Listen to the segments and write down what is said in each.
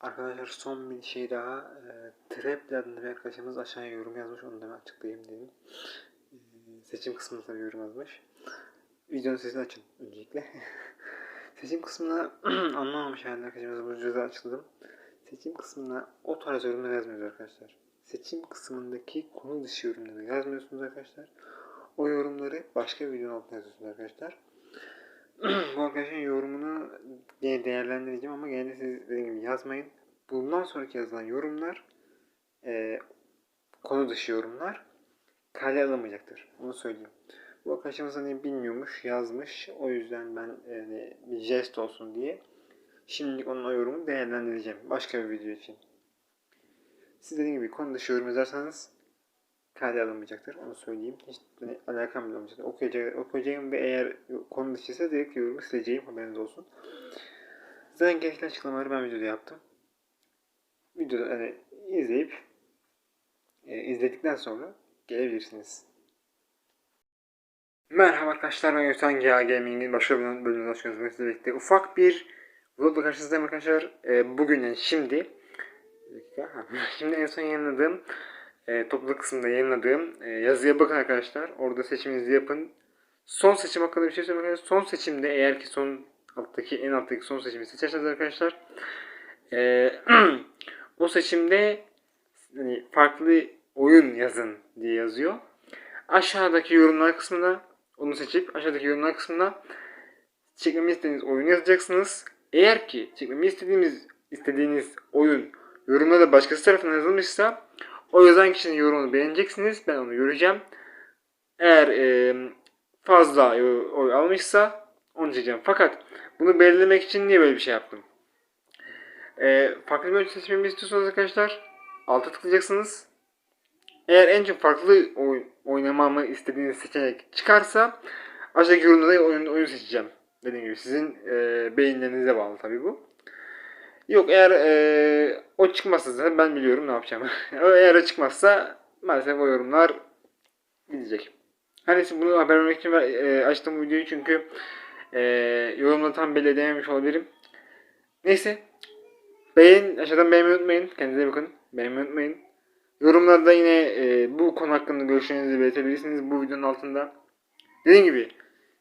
Arkadaşlar son bir şey daha. E, Trap adında bir arkadaşımız aşağıya yorum yazmış. Onu da ben açıklayayım dedim. E, seçim kısmında tabii yorum yazmış. Videonun sesini açın öncelikle. seçim kısmına anlamamış halde arkadaşımız bu cüzdanı açıkladım. Seçim kısmına o tarz yorumlar yazmıyoruz arkadaşlar. Seçim kısmındaki konu dışı yorumları yazmıyorsunuz arkadaşlar. O yorumları başka bir videonun altına yazıyorsunuz arkadaşlar. bu arkadaşın yorumunu değerlendireceğim ama gene siz dediğim gibi yazmayın. Bundan sonraki yazılan yorumlar e, konu dışı yorumlar kale alınmayacaktır. Onu söyleyeyim. Bu arkadaşımız hani bilmiyormuş, yazmış. O yüzden ben e, bir jest olsun diye şimdilik onun o yorumu değerlendireceğim. Başka bir video için. Siz dediğim gibi konu dışı yorum yazarsanız kale alınmayacaktır. Onu söyleyeyim. Hiç hani, alakam bile olmayacaktır. Okuyacak, okuyacağım ve eğer konu dışıysa direkt yorumu sileceğim. Haberiniz olsun. Zaten gerekli açıklamaları ben videoda yaptım. Videoda hani izleyip e, izledikten sonra gelebilirsiniz. Merhaba arkadaşlar ben Gökhan GA Gaming'in başka bir bölümünde hoş geldiniz. Birlikte ufak bir vlogla karşınızdayım arkadaşlar. E, bugün yani şimdi Şimdi en son yayınladığım e, toplu kısımda yayınladığım e, yazıya bakın arkadaşlar. Orada seçiminizi yapın. Son seçim hakkında bir şey söyleyeyim arkadaşlar. Son seçimde eğer ki son alttaki en alttaki son seçimi seçerseniz arkadaşlar e, o seçimde hani farklı oyun yazın diye yazıyor. Aşağıdaki yorumlar kısmına onu seçip aşağıdaki yorumlar kısmına çekmemi istediğiniz oyunu yazacaksınız. Eğer ki çekmemi istediğimiz istediğiniz oyun yorumlarda başkası tarafından yazılmışsa o yazan kişinin yorumunu beğeneceksiniz. Ben onu göreceğim. Eğer e, fazla oy, oy almışsa onu çekeceğim. Fakat bunu belirlemek için niye böyle bir şey yaptım? E, farklı bir oyun seçmemi istiyorsanız arkadaşlar alta tıklayacaksınız. Eğer en çok farklı oyun oynamamı istediğiniz seçenek çıkarsa aşağıdaki yorumda da oyun, oyun seçeceğim. Dediğim gibi sizin e, beyinlerinize bağlı tabii bu. Yok eğer e, o çıkmazsa zaten ben biliyorum ne yapacağımı. eğer o çıkmazsa maalesef o yorumlar gidecek. Neyse bunu haber vermek için e, açtım bu videoyu çünkü e, yorumda tam belli edememiş olabilirim. Neyse. Beğen, aşağıdan beğenmeyi unutmayın. Kendinize bakın. Beğenmeyi unutmayın. Yorumlarda yine e, bu konu hakkında görüşlerinizi belirtebilirsiniz bu videonun altında. Dediğim gibi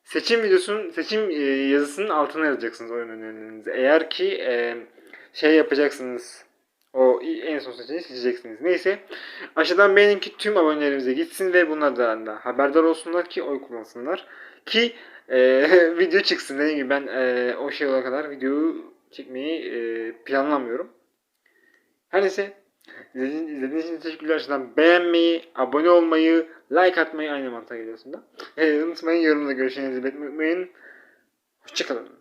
seçim videosunun seçim e, yazısının altına yazacaksınız oyun önerilerinizi. Eğer ki e, şey yapacaksınız o en son seçeneği seçeceksiniz. Neyse aşağıdan beğenin ki tüm abonelerimize gitsin ve bunlardan da haberdar olsunlar ki oy kullansınlar. Ki e, video çıksın. Dediğim gibi ben e, o şey olana kadar videoyu çekmeyi e, planlamıyorum. Her neyse İzlediğiniz, izlediğiniz için teşekkürler. Aşağıdan beğenmeyi, abone olmayı, like atmayı aynı mantığa geliyor aslında. Evet, unutmayın yorumda görüşlerinizi belirtmeyi unutmayın. Hoşçakalın.